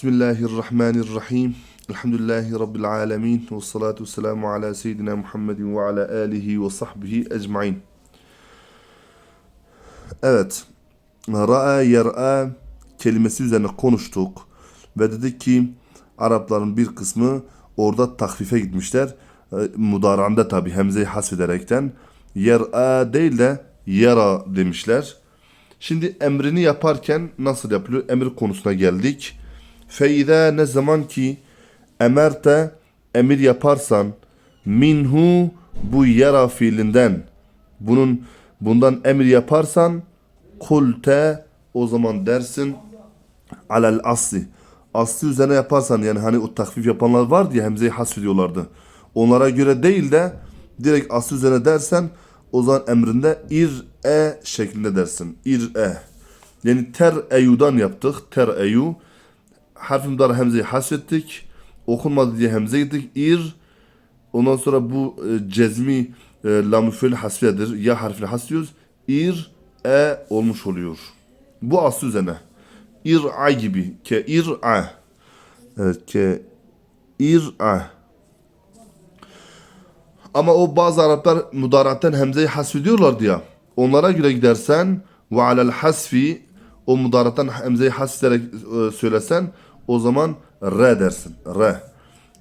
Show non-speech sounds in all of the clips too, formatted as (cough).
Bismillahirrahmanirrahim. Elhamdülillahi Rabbil alemin. Ve salatu selamu ala seyyidina Muhammedin ve ala alihi ve sahbihi ecmain. Evet. Ra'a yer'a kelimesi üzerine konuştuk. Ve dedik ki Arapların bir kısmı orada takfife gitmişler. E, Mudaranda tabi hemzeyi hasfederekten. Yer'a değil de yara demişler. Şimdi emrini yaparken nasıl yapılıyor? Emir konusuna geldik. Feyda ne zaman ki emerte emir yaparsan minhu bu yara fiilinden bunun bundan emir yaparsan kulte o zaman dersin alel asli. Aslı üzerine yaparsan yani hani o takfif yapanlar vardı ya hemzeyi hasfediyorlardı. Onlara göre değil de direkt aslı üzerine dersen o zaman emrinde ir e şeklinde dersin. Ir e. Yani ter eyudan yaptık. Ter eyu. Harfim dar hemzeyi hasfettik. Okunmadı diye hemze gittik. Ir. Ondan sonra bu e, cezmi e, lamüfül hasfiyedir. Ya harfini hasfiyoruz. Ir e olmuş oluyor. Bu aslı üzerine. İr'a gibi. Ke ir'a. Evet ke ir'a. Ama o bazı Araplar mudaratten hemzeyi hasfediyorlardı ya. Onlara göre gidersen ve alel hasfi o mudarattan hemzeyi hasfederek e, söylesen o zaman re dersin. Re.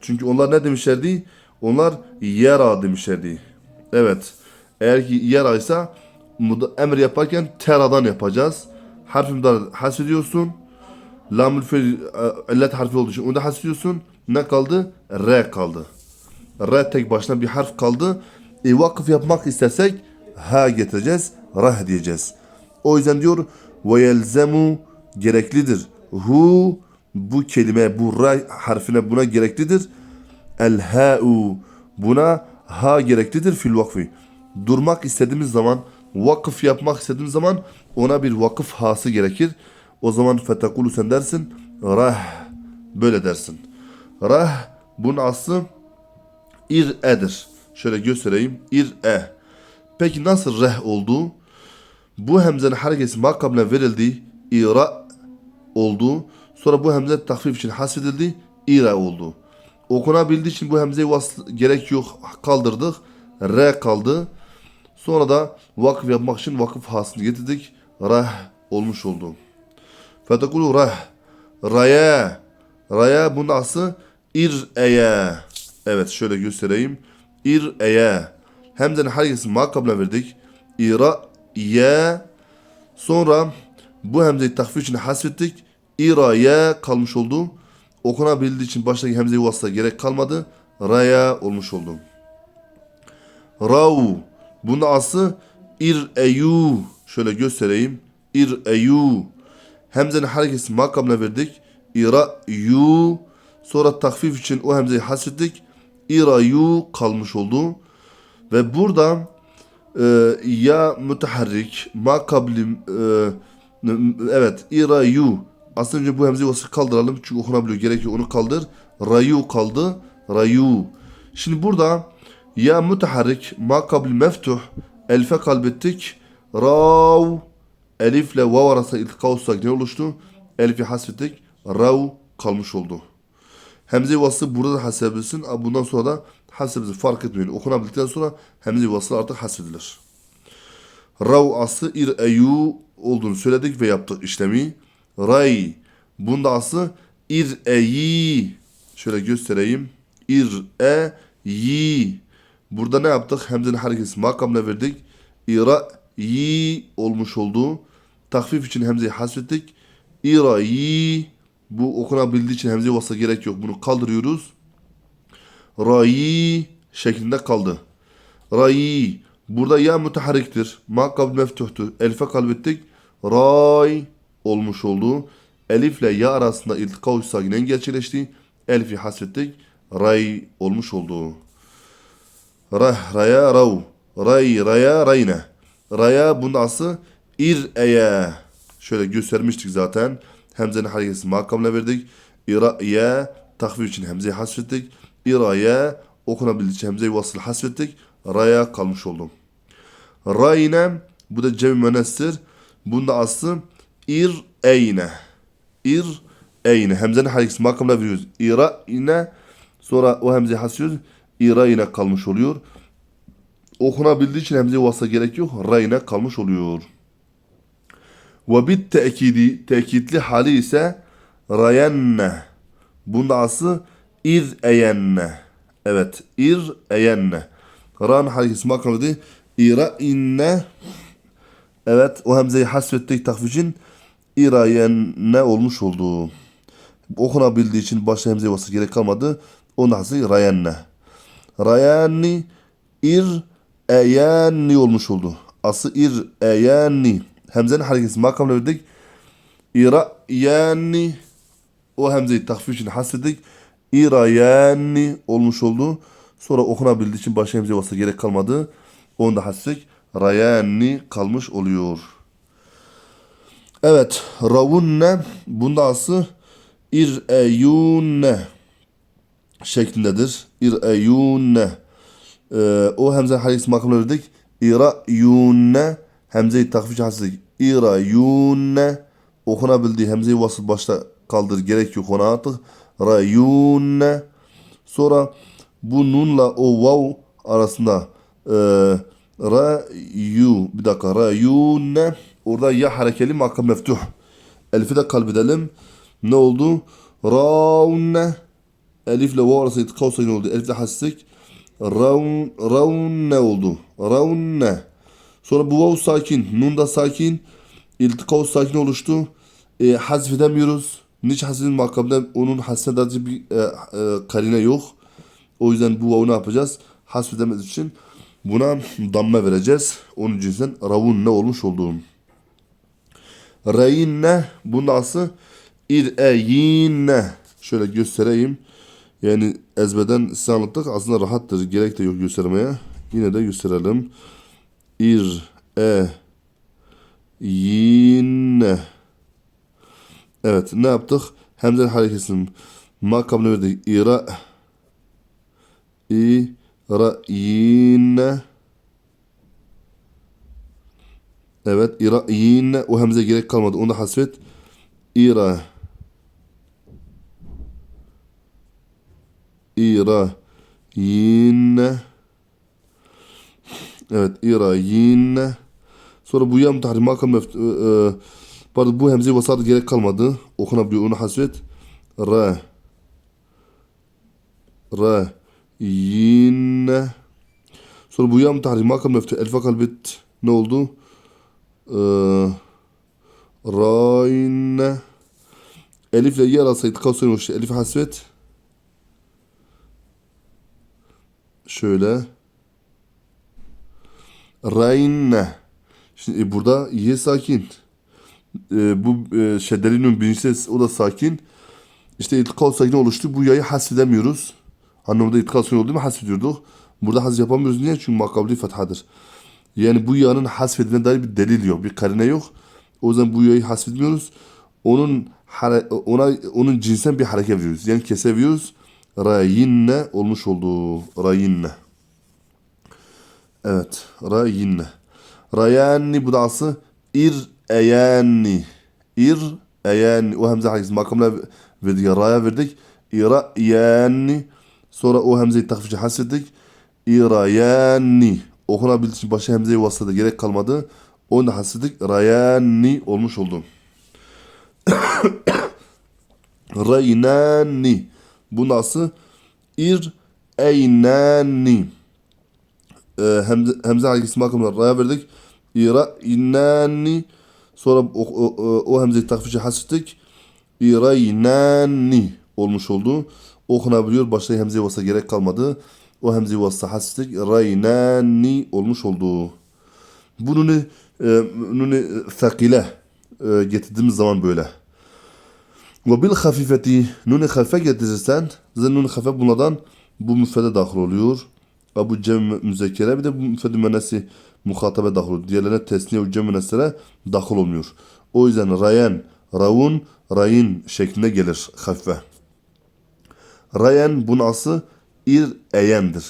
Çünkü onlar ne demişlerdi? Onlar yera demişlerdi. Evet. Eğer ki yera ise emir yaparken teradan yapacağız. Harfi mudar hasfediyorsun. Lamül fiil e, illet harfi olduğu için onu da hasfediyorsun. Ne kaldı? Re kaldı. R tek başına bir harf kaldı. E, vakıf yapmak istesek ha getireceğiz. Rah diyeceğiz. O yüzden diyor ve yelzemu gereklidir. Hu bu kelime bu ra harfine buna gereklidir. El ha'u buna ha gereklidir fil vakfi. Durmak istediğimiz zaman vakıf yapmak istediğimiz zaman ona bir vakıf hası gerekir. O zaman fetekulu sen dersin rah böyle dersin. Rah bunun aslı İr'edir. Şöyle göstereyim. İr'e. Peki nasıl reh oldu? Bu hemzenin hareketi makabına verildi. İra oldu. Sonra bu hemze takfif için hasfedildi. İra oldu. Okunabildiği için bu hemzeyi gerek yok kaldırdık. R kaldı. Sonra da vakıf yapmak için vakıf hasını getirdik. Rah olmuş oldu. Fetekulu rah. Raya. Raya bunun aslı İr'eye. Evet şöyle göstereyim. İr'eye. Hemzenin hareketi makabına verdik. İra ye. Sonra bu hemzeyi takfif için hasfettik. İra'ye kalmış oldu. Okunabildiği için baştaki hemzeyi vasıta gerek kalmadı. Ra'ya olmuş oldu. Rav. Bunun aslı İr'eyu. Şöyle göstereyim. İr'eyu. Hemzenin hareketi makabına verdik. İra'yu. Sonra takfif için o hemzeyi hasfettik. İrayu kalmış oldu. Ve burada e, ya müteharrik ma kabli e, evet irayu aslında önce bu hemzeyi vasıf kaldıralım çünkü okunabiliyor gerekiyor onu kaldır rayu kaldı rayu şimdi burada ya müteharrik ma kabli meftuh elfe kalbettik rav elifle vav arasında iltika ne oluştu elifi hasfettik rav kalmış oldu Hemze vaslı burada da hasfedilsin. Bundan sonra da hasfedilsin. Fark etmiyor. Okunabildikten sonra hemze vaslı artık hasfedilir. Rav aslı ir eyu olduğunu söyledik ve yaptık işlemi. Ray. Bunda aslı ir eyi. Şöyle göstereyim. Ir e yi. Burada ne yaptık? Hemzenin hareketi makamına verdik. İra yi olmuş oldu. Takfif için hemzeyi hasfettik. İra yi bu okunabildiği için hemze vasıta gerek yok. Bunu kaldırıyoruz. Rayi şeklinde kaldı. Rayi. Burada ya müteharriktir. Ma kabl meftuhtu. Elfe kalbettik. Ray olmuş oldu. Elifle ya arasında iltika sakinen gerçekleşti. Elfi hasfettik. Ray olmuş oldu. Rah, raya, rav. Ray, raya, rayne. Raya bunun aslı ir-eye. Şöyle göstermiştik zaten. Hemzenin hareketi makamına verdik. İra'ya takvir için hemzeyi hasfettik. İra'ya okunabildiği için hemzeyi vasıl hasfettik. Ra'ya kalmış oldum. Ra'yine bu da cem müennestir. Bunda aslı ir eyne. Ir eyne. Hemzenin harekesi makamına veriyoruz. İra ine sonra o hemzeyi hasıyoruz. İra ine kalmış oluyor. Okunabildiği için hemze vasıta gerek yok. Ra ine kalmış oluyor. Ve bit tekidi tekitli hali ise rayenne. Bunda aslı iz eyenne. Evet, ir eyenne. Ran harekesi makamı. İra inne. Evet, o hemzeyi hasfettik takficin irayenne olmuş oldu. Okunabildiği için başta hemze vasıta gerek kalmadı. Onun hasıl rayenne. Rayanni ir eyenni olmuş oldu. Aslı ir eyenni. Hemzenin hareketi makamına verdik. İra yenni o hemzeyi takfif için hasredik. İrayenni olmuş oldu. Sonra okunabildiği için başka hemze vasıta gerek kalmadı. Onu da hasrettik. Rayenni kalmış oluyor. Evet. Ravunne bunda aslı ir eyunne şeklindedir. Ir eyunne. Ee, o hemze hareketi makamına verdik. İra yunne hemzeyi takfif için hasrettik. İra yunne okunabildiği hemzeyi vasıl başta kaldır gerek yok ona artık. Rayunne. Sonra bu nunla o vav arasında e, ra yu bir dakika ra yunne orada ya harekeli makam meftuh. Elif'i de kalbedelim. Ne oldu? Raunne Elifle vav arasında itikaf sayın oldu. Elifle hastik. Raun, raunne oldu. Raunne. Sonra bu vav sakin. Nun da sakin. İltika sakin oluştu. E, hazf edemiyoruz. Niç hasfedin makamda onun hasfedacı bir e, e, karine yok. O yüzden bu vavu ne yapacağız? Hasf edemediğimiz için buna damme vereceğiz. Onun cinsinden ravun ne olmuş olduğum. Reyinne bunun aslı ireyinne. Şöyle göstereyim. Yani ezbeden size anlattık. Aslında rahattır. Gerek de yok göstermeye. Yine de gösterelim. İr e yinne. Evet ne yaptık? Hemze hareketinin makamını verdik. İra İra yinne Evet İra yinne o hemze gerek kalmadı. Onu da hasret. İra İra yinne Evet İra yinne Sonra bu yam tahrim makam meft- e, e, pardon bu hemze vasat gerek kalmadı. Okunabiliyor onu hasret. Ra Ra yinne Sonra bu yam tahrim makam meftu elfa kalbet ne oldu? Ee, ra inne Elifle yer alsaydı kaç olmuş. Elif hasret. Şöyle. Rayne. Şimdi e, burada ye sakin. E, bu e, şeddelinin birinci ses o da sakin. İşte itikal sakin oluştu. Bu yayı hasfedemiyoruz. Hani orada itikal sakin oldu mu hasfediyorduk. Burada has yapamıyoruz. Niye? Çünkü makabli fethadır. Yani bu yağın hasfedilene dair bir delil yok. Bir karine yok. O yüzden bu yayı hasfetmiyoruz. Onun ona onun cinsen bir hareket veriyoruz. Yani keseviyoruz. Rayinne olmuş oldu. Rayinne. Evet. Rayinne. Rayanni bu da aslı ir eyanni. Ir eyanni. O hemze hareketi makamla verdik. Raya verdik. İra yanni. Sonra o hemzeyi takfiçe hasrettik. İrayanni. Okunabildiği için başka hemzeyi vasıtada gerek kalmadı. Onu da hasrettik. Rayanni olmuş oldu. (coughs) Raynani. Bu nasıl? Ir eynani. Ee, hemze, hemze hareketi makamına raya verdik. İra inani. Sonra o, o, o, o hemzeyi takfiçe hasrettik. İraynani olmuş oldu. Okunabiliyor. Başta hemze vasa gerek kalmadı. O hemze vasa hasrettik. Raynani olmuş oldu. Bunu e, bunu thakile e, getirdiğimiz zaman böyle. Ve bil hafifeti nunu hafife getirirsen zaten nunu hafif bunlardan bu müfrede dahil oluyor. Ve bu cem müzekkere bir de bu müfrede münesi muhatabe dahil oluyor. Diğerlerine tesniye ve cem münesere dahil olmuyor. O yüzden rayen, ravun, rayin şeklinde gelir hafife. Rayen bunun aslı ir eyendir.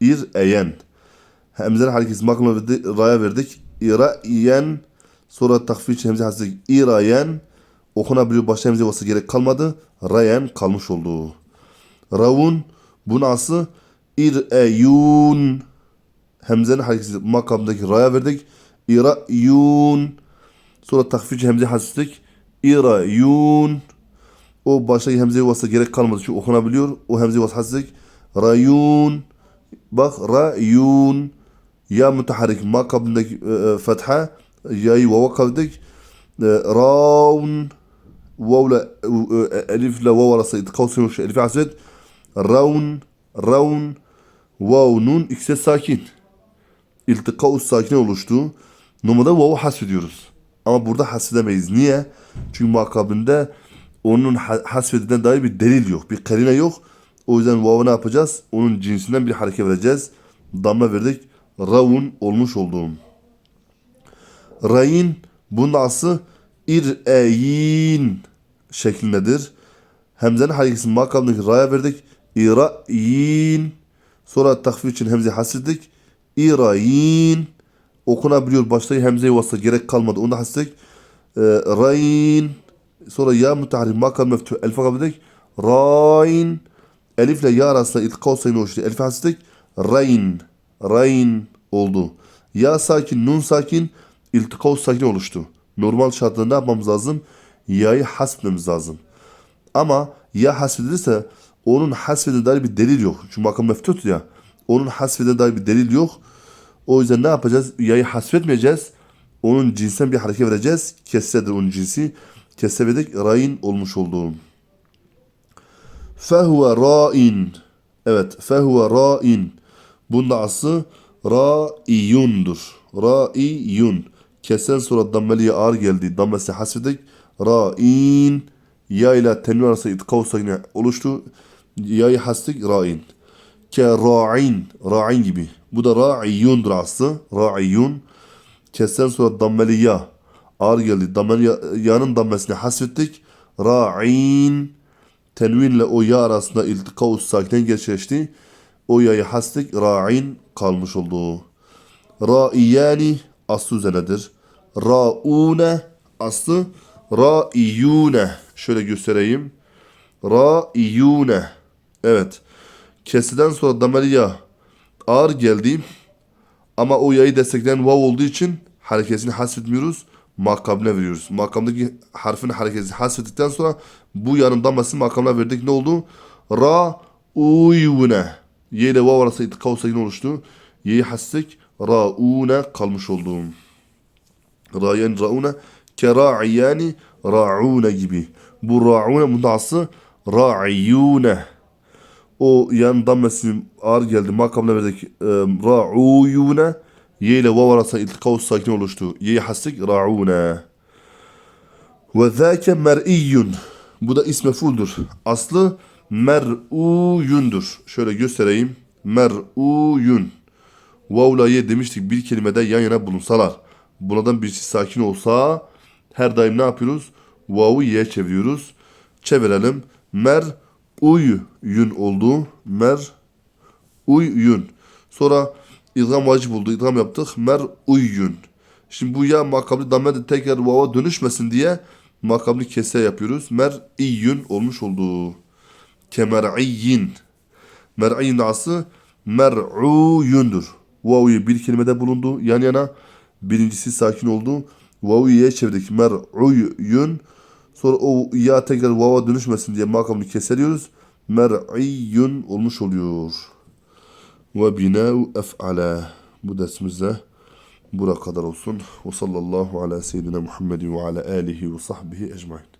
Ir eyen. Hemzenin hareketi maksimum verdik, raya verdik. İra iyen sonra takfiç hemze hasrettik. İrayen Okunabiliyor başta hemze vası gerek kalmadı. Rayen kalmış oldu. Ravun bu nasıl? İr'eyun. Hemzenin hareketi makamdaki raya verdik. İra'yun. Sonra takfici hemze hasistik. İra'yun. O baştaki hemze vası gerek kalmadı çünkü okunabiliyor. O hemze vası hasistik. Rayun. Bak rayun. Ya müteharrik ma kablindeki e, e, fetha. Ya'yı vava kavdik. E, raun. Vavla e, e, elifle vav arası itkavsın şu elifi hasret. Raun. Raun. Vav nun ikisi sakin. İltika sakine oluştu. Numada vav'u hasfediyoruz. Ama burada hasfedemeyiz. Niye? Çünkü makabinde onun ha- hasfedilen dair bir delil yok. Bir karine yok. O yüzden vav'u ne yapacağız? Onun cinsinden bir hareket vereceğiz. Damla verdik. Ravun olmuş olduğum. Rayin bunun aslı ir'eyin şeklindedir. Hemzenin hareketini makamındaki raya verdik. İra'yin. Sonra takfif için hemze hasrettik. İra'yin. Okunabiliyor. Baştaki hemze-i vasıta gerek kalmadı. Onu da hasrettik. Ee, rayin. Sonra ya müteharrik makam meftuh. Elif'e kabildik. Rayin. Elifle ya arasında iltika sayını oluştu. Elif'e hasrettik. Rayin. Rayin oldu. Ya sakin, nun sakin, iltika sakin oluştu. Normal şartlarda ne yapmamız lazım? Ya'yı hasbetmemiz lazım. Ama ya hasfedilirse onun hasfedildiğine dair bir delil yok. Çünkü makam meftut ya. Onun hasfedildiğine dair bir delil yok. O yüzden ne yapacağız? Ya'yı hasfetmeyeceğiz. Onun cinsinden bir hareket vereceğiz. Kesredir onun cinsi. Kesredik rayin olmuş olduğum. Fehuve ra'in. Evet. Fehuve ra'in. Bunda aslı ra'iyundur. Ra'iyun. Kesen sonra dammeliye ağır geldi. Dammesi hasfedik. Ra'in. Ya ile tenvin arası itkav sakine oluştu. Ya'yı hasfedik ra'in. Ke ra'in. Ra'in gibi. Bu da ra'iyundur aslı. Ra'iyun. Kesen sonra dammeli ya. Ağır geldi. Dammeli ya, ya'nın dammesini hasfettik. Ra'in. Tenvinle o ya arasında iltika sakinen gerçekleşti. O ya'yı hastik ra'in kalmış oldu. Ra'iyani aslı üzerinedir. Ra'une aslı ra'iyune. Şöyle göstereyim. Ra'iyune. Evet. Kesiden sonra dameliya ağır geldi. Ama o yayı destekleyen vav olduğu için hareketini hasfetmiyoruz. Makamına veriyoruz. Makamdaki harfin hareketini hasfettikten sonra bu yanın damasını makamına verdik. Ne oldu? Ra uyune. Y ile vav arasında itikav sakin oluştu. Y'yi hasfettik. Ra'une kalmış oldu. Ra'yen ra'une. Kera'iyani ra'une gibi. Bu ra'une bunun aslı ra'iyyune. O yan dammesi ağır geldi. Makamına verdik. E, ra'uyune. Y ile vav arasında iltikav sakin oluştu. Y'yi hastik ra'une. Ve zâke mer'iyyun. Bu da isme fuldur. Aslı mer'uyundur. Şöyle göstereyim. Mer'uyun. Vavla ye demiştik bir kelimede yan yana bulunsalar. Bunlardan birisi sakin olsa her daim ne yapıyoruz? Vav'u ye çeviriyoruz. Çevirelim. Mer uyun oldu. Mer uyun. Sonra idgam vacip oldu. İdgam yaptık. Mer uyun. Şimdi bu ya makamlı damme tekrar vava dönüşmesin diye makamlı kese yapıyoruz. Mer iyyun olmuş oldu. Kemer'iyyin. Mer'iyyin aslı mer'uyundur. Vav'ı bir kelimede bulundu. Yan yana birincisi sakin oldu. Vav'ı ye çevirdik. Mer'uyun. Sonra o ya tekrar vava dönüşmesin diye makamını keseriyoruz. Mer'iyyun olmuş oluyor. Ve bina'u ef'ala. Bu dersimizde bura kadar olsun. Ve sallallahu ala seyyidina Muhammedin ve ala alihi ve sahbihi ecmain.